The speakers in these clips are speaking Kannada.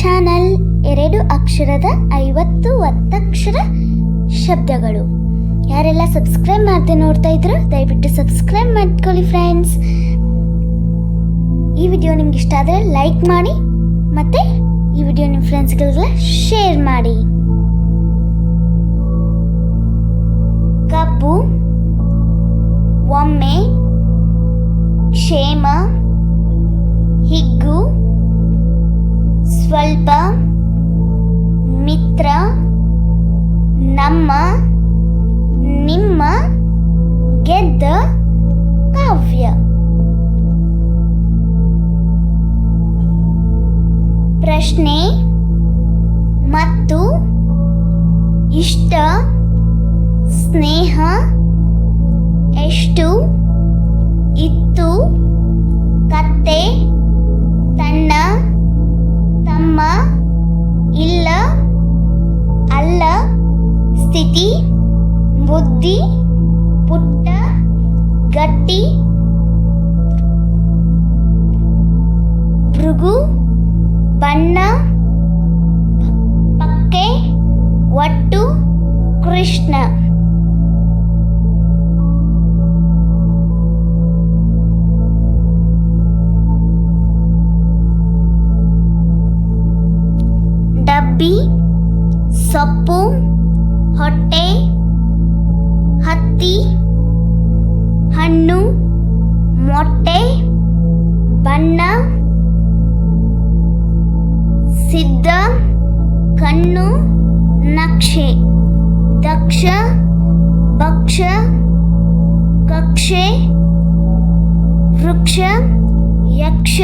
ಚಾನಲ್ ಎರಡು ಅಕ್ಷರದ ಐವತ್ತು ಒತ್ತಕ್ಷರ ಶಬ್ದಗಳು. ಯಾರೆಲ್ಲ ಸಬ್ಸ್ಕ್ರೈಬ್ ಮಾಡದೆ ನೋಡ್ತಾ ಇದ್ರು, ದಯವಿಟ್ಟು ಸಬ್ಸ್ಕ್ರೈಬ್ ಮಾಡ್ಕೊಳ್ಳಿ ಫ್ರೆಂಡ್ಸ್. ಈ ವಿಡಿಯೋ ನಿಮ್ಗೆ ಇಷ್ಟ ಆದರೆ ಲೈಕ್ ಮಾಡಿ, ಮತ್ತೆ ಈ ವಿಡಿಯೋ ನಿಮ್ಮ ಫ್ರೆಂಡ್ಸ್ಗಳಿಗೆಲ್ಲ ಶೇರ್ ಮಾಡಿ. ಪ್ರಶ್ನೆ ಮತ್ತು ಇಷ್ಟ ಸ್ನೇಹ ಎಷ್ಟು ಇತ್ತು ಕತ್ತೆ ತನ್ನ ತಮ್ಮ ಇಲ್ಲ ಅಲ್ಲ ಸ್ಥಿತಿ ಬುದ್ಧಿ ಪುಟ್ಟ ಗಟ್ಟಿ ಭೃಗು ಸೊಪ್ಪು, ಹೊಟ್ಟೆ, ಹತ್ತಿ, ಹಣ್ಣು, ಮೊಟ್ಟೆ, ಬಣ್ಣ, ಸಿದ್ಧ, ಕಣ್ಣು, ನಕ್ಷೆ, ದಕ್ಷ, ಭಕ್ಷ, ಕಕ್ಷೆ, ವೃಕ್ಷ, ಯಕ್ಷ,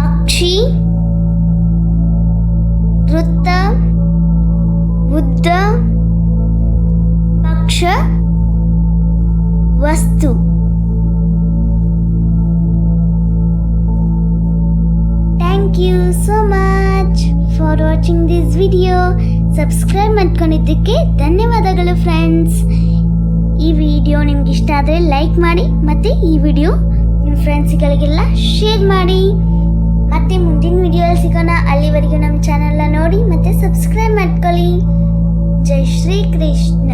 ಅಕ್ಷಿ. ವಸ್ತು. Thank you so much for watching this video subscribe ಮಾಡ್ಕೊಂಡಿದ್ದಕ್ಕೆ ಧನ್ಯವಾದಗಳು ಫ್ರೆಂಡ್ಸ್ ಈ ವಿಡಿಯೋ ನಿಮ್ಗೆ ಇಷ್ಟ ಆದರೆ ಲೈಕ್ ಮಾಡಿ ಮತ್ತು ಈ ವಿಡಿಯೋ ನಿಮ್ಮ ಫ್ರೆಂಡ್ಸ್ಗಳಿಗೆಲ್ಲ ಶೇರ್ ಮಾಡಿ. ಮತ್ತೆ ಮುಂದಿನ ವಿಡಿಯೋ ಸಿಗೋಣ. ಅಲ್ಲಿವರೆಗೂ ನಮ್ಮ ಚಾನಲ್ನ ನೋಡಿ ಮತ್ತು ಸಬ್ಸ್ಕ್ರೈಬ್ ಮಾಡ್ಕೊಳ್ಳಿ. ಜೈ ಶ್ರೀ ಕೃಷ್ಣ.